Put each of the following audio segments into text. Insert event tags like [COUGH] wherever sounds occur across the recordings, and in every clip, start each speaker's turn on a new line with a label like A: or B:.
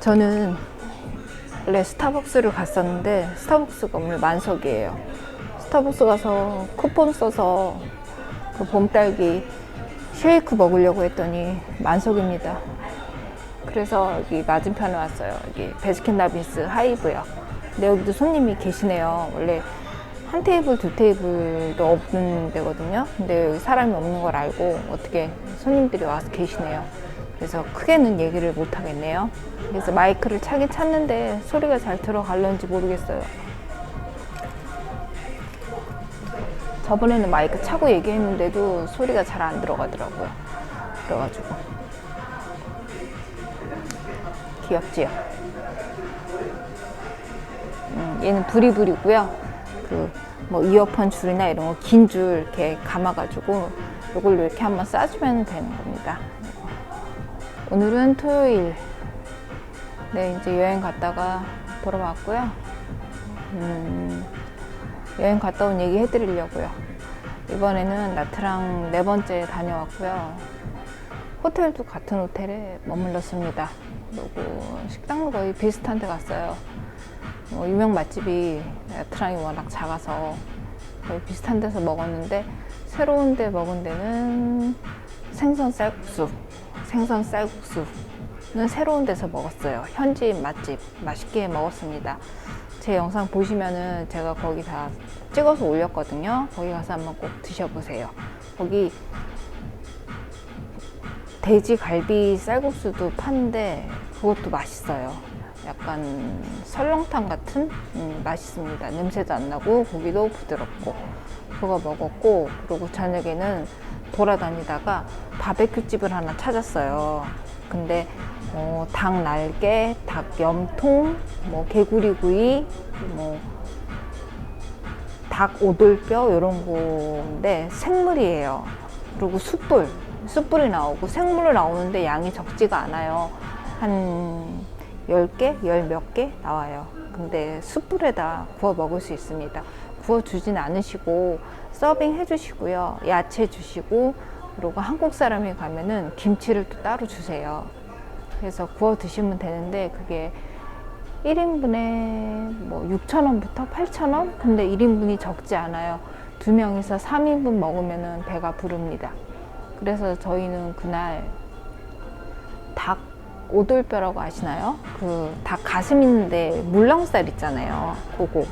A: 저는 원래 스타벅스를 갔었는데 스타벅스가 오늘 만석이에요. 스타벅스 가서 쿠폰 써서 그 봄딸기 쉐이크 먹으려고 했더니 만석입니다. 그래서 여기 맞은편에 왔어요. 여기 베스킨라빈스 하이브요. 근데 여기도 손님이 계시네요. 원래 한 테이블, 두 테이블도 없는 데거든요. 근데 여기 사람이 없는 걸 알고 어떻게 손님들이 와서 계시네요. 그래서 크게는 얘기를 못 하겠네요. 그래서 마이크를 차긴 찼는데 소리가 잘 들어갈런지 모르겠어요. 저번에는 마이크 차고 얘기했는데도 소리가 잘 안 들어가더라고요. 그래가지고. 귀엽지요? 음, 얘는 부리부리고요. 그 뭐 이어폰 줄이나 이런 거 긴 줄 이렇게 감아가지고 이걸로 이렇게 한번 싸주면 되는 겁니다. 오늘은 토요일. 네, 이제 여행 갔다가 돌아왔고요. 음, 여행 갔다 온 얘기 해드리려고요. 이번에는 나트랑 네 번째 다녀왔고요. 호텔도 같은 호텔에 머물렀습니다. 그리고 식당도 거의 비슷한 데 갔어요. 뭐 유명 맛집이 나트랑이 워낙 작아서 거의 비슷한 데서 먹었는데 새로운 데 먹은 데는 생선 쌀국수. 생선 쌀국수는 새로운 데서 먹었어요. 현지인 맛집. 맛있게 먹었습니다. 제 영상 보시면은 제가 거기 다 찍어서 올렸거든요. 거기 가서 한번 꼭 드셔보세요. 거기 돼지 갈비 쌀국수도 파는데 그것도 맛있어요. 약간 설렁탕 같은 음, 맛있습니다. 냄새도 안 나고 고기도 부드럽고 그거 먹었고 그리고 저녁에는 돌아다니다가 바베큐 집을 하나 찾았어요. 근데 어, 닭 날개, 닭 염통, 뭐 개구리 구이, 뭐 닭 오돌뼈 이런 건데 생물이에요. 그리고 숯불, 숯불이 나오고 생물로 나오는데 양이 적지가 않아요. 한 10개, 10몇 개 나와요. 근데 숯불에다 구워 먹을 수 있습니다. 구워 주진 않으시고 서빙 해 주시고요. 야채 주시고 그리고 한국 사람이 가면은 김치를 또 따로 주세요. 그래서 구워 드시면 되는데 그게 1인분에 뭐 6,000원부터 8,000원? 근데 1인분이 적지 않아요. 두 명이서 3인분 먹으면은 배가 부릅니다. 그래서 저희는 그날 닭 오돌뼈라고 아시나요? 그 닭 가슴 있는데 물렁살 있잖아요. 그거.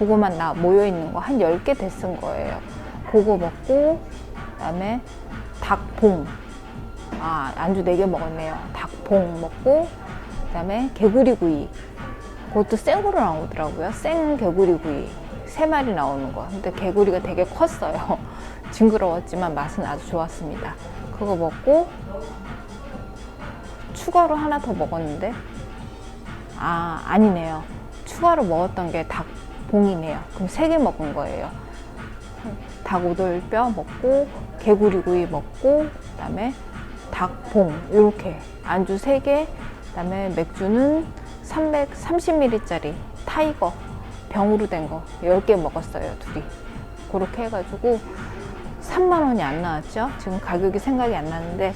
A: 그거만 나 모여 있는 거 한 10개 됐은 거예요. 그거 먹고 그 다음에 닭봉. 아, 안주 4개 먹었네요. 닭봉 먹고 그 다음에 개구리구이. 그것도 생으로 나오더라고요. 생 개구리구이. 세 마리 나오는 거. 근데 개구리가 되게 컸어요. [LAUGHS] 징그러웠지만 맛은 아주 좋았습니다. 그거 먹고 추가로 하나 더 먹었는데 아 아니네요 추가로 먹었던 게 닭 봉이네요. 그럼 세 개 먹은 거예요. 닭 오돌 뼈 먹고 개구리구이 먹고 그다음에 닭봉 이렇게. 안주 세 개 그다음에 맥주는 330ml짜리 타이거 병으로 된 거 10개 먹었어요 둘이. 그렇게 해가지고 3만 원이 안 나왔죠? 지금 가격이 생각이 안 나는데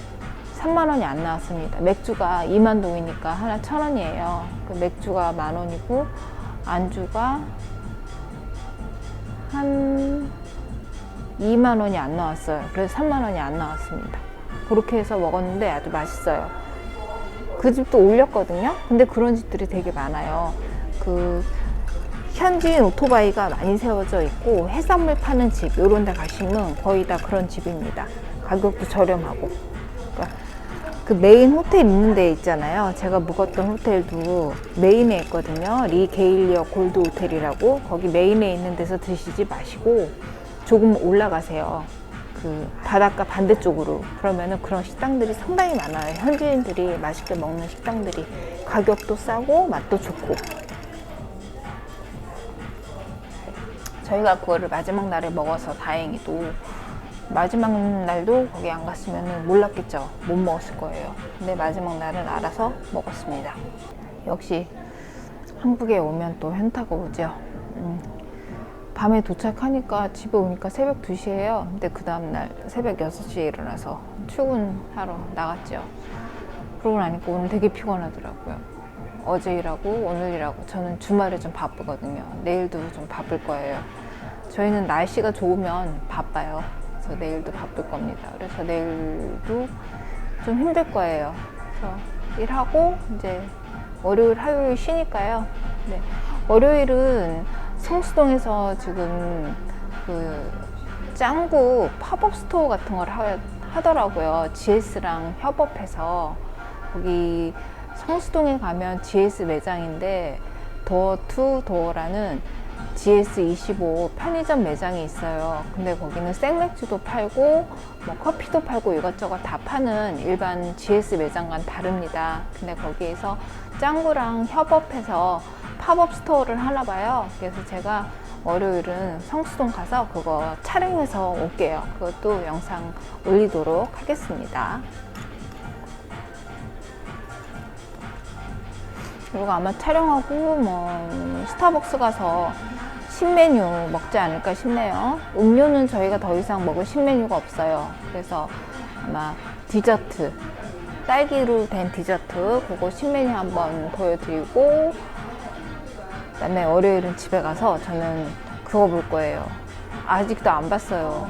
A: 3만 원이 안 나왔습니다. 맥주가 2만 동이니까 하나 천 원이에요. 그 맥주가 만 원이고 안주가 한 2만 원이 안 나왔어요. 그래서 3만 원이 안 나왔습니다. 그렇게 해서 먹었는데 아주 맛있어요. 그 집도 올렸거든요. 근데 그런 집들이 되게 많아요. 그 현지인 오토바이가 많이 세워져 있고 해산물 파는 집 이런 데 가시면 거의 다 그런 집입니다. 가격도 저렴하고. 그러니까 그 메인 호텔 있는 데 있잖아요. 제가 묵었던 호텔도 메인에 있거든요. 리 게일리어 골드 호텔이라고 거기 메인에 있는 데서 드시지 마시고 조금 올라가세요. 그 바닷가 반대쪽으로 그러면은 그런 식당들이 상당히 많아요. 현지인들이 맛있게 먹는 식당들이 가격도 싸고 맛도 좋고 저희가 그거를 마지막 날에 먹어서 다행히도 마지막 날도 거기 안 갔으면 몰랐겠죠. 못 먹었을 거예요. 근데 마지막 날은 알아서 먹었습니다. 역시 한국에 오면 또 현타가 오죠. 음, 밤에 도착하니까 집에 오니까 새벽 2시예요. 근데 그 다음날 새벽 6시에 일어나서 출근하러 나갔죠. 그러고 나니까 오늘 되게 피곤하더라고요. 어제 일하고 오늘 일하고 저는 주말에 좀 바쁘거든요. 내일도 좀 바쁠 거예요. 저희는 날씨가 좋으면 바빠요. 그래서 내일도 바쁠 겁니다. 그래서 내일도 좀 힘들 거예요. 그래서 일하고 이제 월요일, 화요일 쉬니까요. 네. 월요일은 성수동에서 지금 그 짱구 팝업 스토어 같은 걸 하, 하더라고요. GS랑 협업해서 거기 성수동에 가면 GS 매장인데 도어 투 도어라는 GS25 편의점 매장이 있어요. 근데 거기는 생맥주도 팔고 뭐 커피도 팔고 이것저것 다 파는 일반 GS 매장과는 다릅니다. 근데 거기에서 짱구랑 협업해서 팝업 스토어를 하나 봐요. 그래서 제가 월요일은 성수동 가서 그거 촬영해서 올게요. 그것도 영상 올리도록 하겠습니다. 그리고 아마 촬영하고 뭐 스타벅스 가서 신메뉴 먹지 않을까 싶네요. 음료는 저희가 더 이상 먹을 신메뉴가 없어요. 그래서 아마 디저트, 딸기로 된 디저트, 그거 신메뉴 한번 보여드리고, 그 다음에 월요일은 집에 가서 저는 그거 볼 거예요. 아직도 안 봤어요.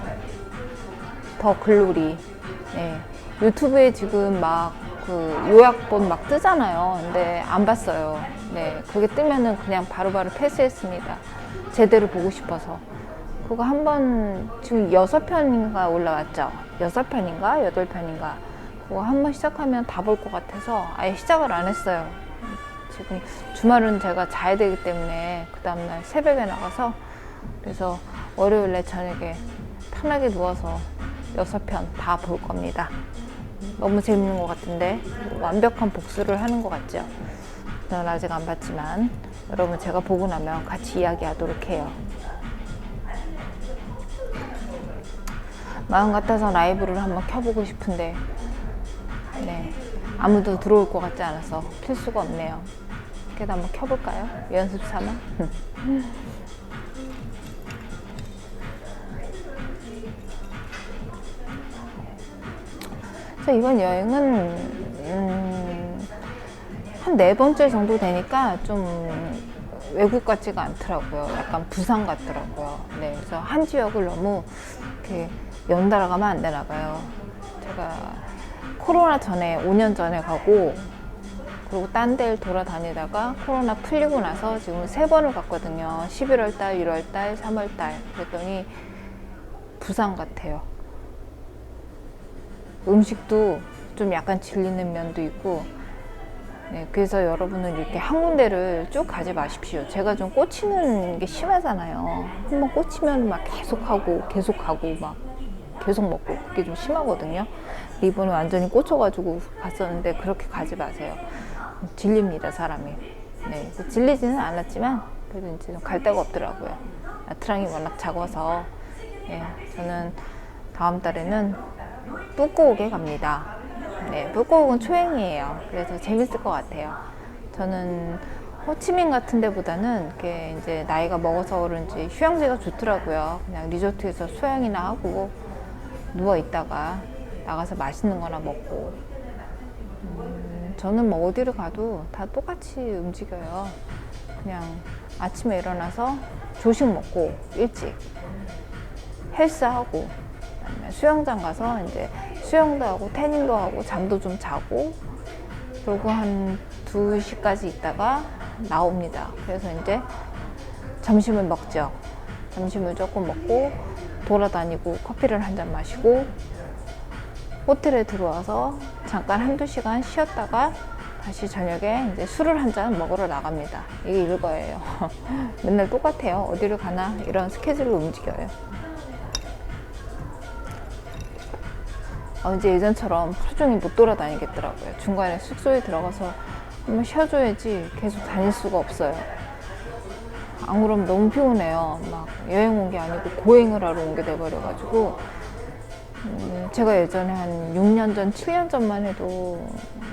A: 더 글로리. 네. 유튜브에 지금 막 그 요약본 막 뜨잖아요. 근데 안 봤어요. 네. 그게 뜨면은 그냥 바로 바로 패스했습니다. 제대로 보고 싶어서. 그거 한 번, 지금 여섯 편인가 올라왔죠? 여섯 편인가? 여덟 편인가? 그거 한 번 시작하면 다 볼 것 같아서 아예 시작을 안 했어요. 지금 주말은 제가 자야 되기 때문에 그 다음날 새벽에 나가서 그래서 월요일에 저녁에 편하게 누워서 여섯 편 다 볼 겁니다. 너무 재밌는 것 같은데 완벽한 복수를 하는 것 같죠? 저는 아직 안 봤지만 여러분 제가 보고 나면 같이 이야기하도록 해요. 마음 같아서 라이브를 한번 켜보고 싶은데 네 아무도 들어올 것 같지 않아서 킬 수가 없네요. 그래도 한번 켜볼까요? 연습 삼아. [LAUGHS] 그래서 이번 여행은 음, 한 네 번째 정도 되니까 좀 외국 같지가 않더라고요. 약간 부산 같더라고요. 네, 그래서 한 지역을 너무 이렇게 연달아 가면 안 되나 봐요. 제가 코로나 전에 5년 전에 가고 그리고 딴 데를 돌아다니다가 코로나 풀리고 나서 지금 세 번을 갔거든요. 11월 달, 1월 달, 3월 달. 그랬더니 부산 같아요. 음식도 좀 약간 질리는 면도 있고 네, 그래서 여러분은 이렇게 한 군데를 쭉 가지 마십시오. 제가 좀 꽂히는 게 심하잖아요. 한번 꽂히면 막 계속 하고 계속 가고 막 계속 먹고 그게 좀 심하거든요. 이번에 완전히 꽂혀가지고 갔었는데 그렇게 가지 마세요. 질립니다 사람이. 네, 질리지는 않았지만 그래도 이제 좀갈 데가 없더라고요. 나트랑이 워낙 작아서 예, 저는 다음 달에는 뿌꼬옥에 갑니다. 네, 뿌꼬옥은 초행이에요. 그래서 재밌을 것 같아요. 저는 호치민 같은 데보다는 이렇게 이제 나이가 먹어서 그런지 휴양지가 좋더라고요. 그냥 리조트에서 수영이나 하고 누워 있다가 나가서 맛있는 거나 먹고. 음, 저는 뭐 어디를 가도 다 똑같이 움직여요. 그냥 아침에 일어나서 조식 먹고 일찍 헬스하고 그다음에 수영장 가서 이제 수영도 하고 태닝도 하고 잠도 좀 자고 그리고 한 2시까지 있다가 나옵니다. 그래서 이제 점심을 먹죠. 점심을 조금 먹고 돌아다니고 커피를 한 잔 마시고 호텔에 들어와서 잠깐 한두 시간 쉬었다가 다시 저녁에 이제 술을 한 잔 먹으러 나갑니다. 이게 이거예요. [LAUGHS] 맨날 똑같아요. 어디를 가나 이런 스케줄로 움직여요. 어, 이제 예전처럼 하루 종일 못 돌아다니겠더라고요. 중간에 숙소에 들어가서 한번 쉬어줘야지 계속 다닐 수가 없어요. 안 그러면 너무 피곤해요. 막 여행 온 게 아니고 고행을 하러 온 게 돼버려가지고 음, 제가 예전에 한 6년 전, 7년 전만 해도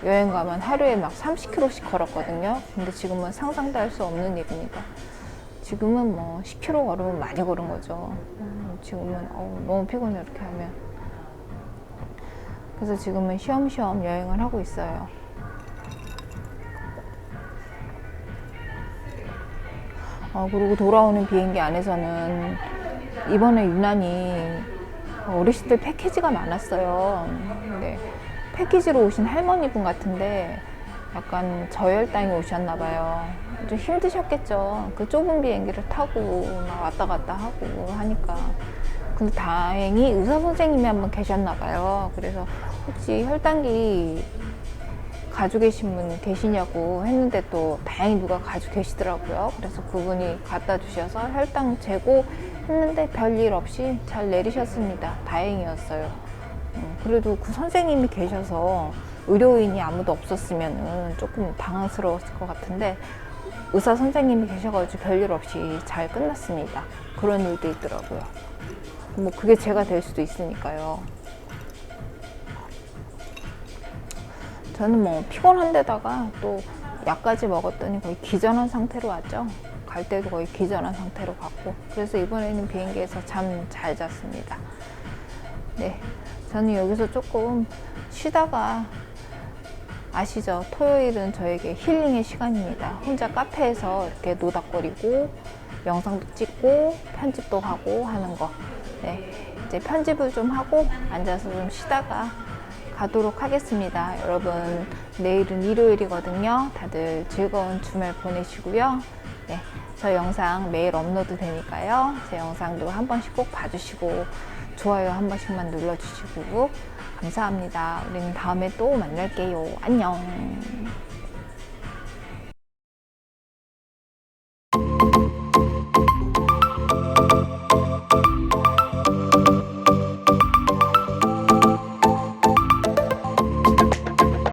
A: 여행 가면 하루에 막 30km씩 걸었거든요. 근데 지금은 상상도 할 수 없는 일입니다. 지금은 뭐 10km 걸으면 많이 걸은 거죠. 음, 지금은 어우, 너무 피곤해 이렇게 하면. 그래서 지금은 쉬엄쉬엄 여행을 하고 있어요. 어, 그리고 돌아오는 비행기 안에서는 이번에 유난히 어르신 들 패키지가 많았어요. 네. 패키지로 오신 할머니분 같은데 약간 저혈당이 오셨나 봐요. 좀 힘드셨겠죠. 그 좁은 비행기를 타고 막 왔다 갔다 하고 하니까. 근데 다행히 의사 선생님이 한 분 계셨나 봐요. 그래서 혹시 혈당기 가지고 계신 분 계시냐고 했는데 또 다행히 누가 가지고 계시더라고요. 그래서 그분이 갖다 주셔서 혈당 재고 했는데 별일 없이 잘 내리셨습니다. 다행이었어요. 음, 그래도 그 선생님이 계셔서 의료인이 아무도 없었으면 조금 당황스러웠을 것 같은데 의사 선생님이 계셔가지고 별일 없이 잘 끝났습니다. 그런 일도 있더라고요. 뭐 그게 제가 될 수도 있으니까요. 저는 뭐 피곤한 데다가 또 약까지 먹었더니 거의 기전한 상태로 왔죠. 갈 때도 거의 기전한 상태로 갔고 그래서 이번에는 비행기에서 잠 잘 잤습니다. 네, 저는 여기서 조금 쉬다가 아시죠? 토요일은 저에게 힐링의 시간입니다. 혼자 카페에서 이렇게 노닥거리고 영상도 찍고 편집도 하고 하는 거. 네, 이제 편집을 좀 하고 앉아서 좀 쉬다가 가도록 하겠습니다. 여러분, 내일은 일요일이거든요. 다들 즐거운 주말 보내시고요. 네, 저 영상 매일 업로드 되니까요. 제 영상도 한 번씩 꼭 봐주시고, 좋아요 한 번씩만 눌러주시고, 감사합니다. 우리는 다음에 또 만날게요. 안녕.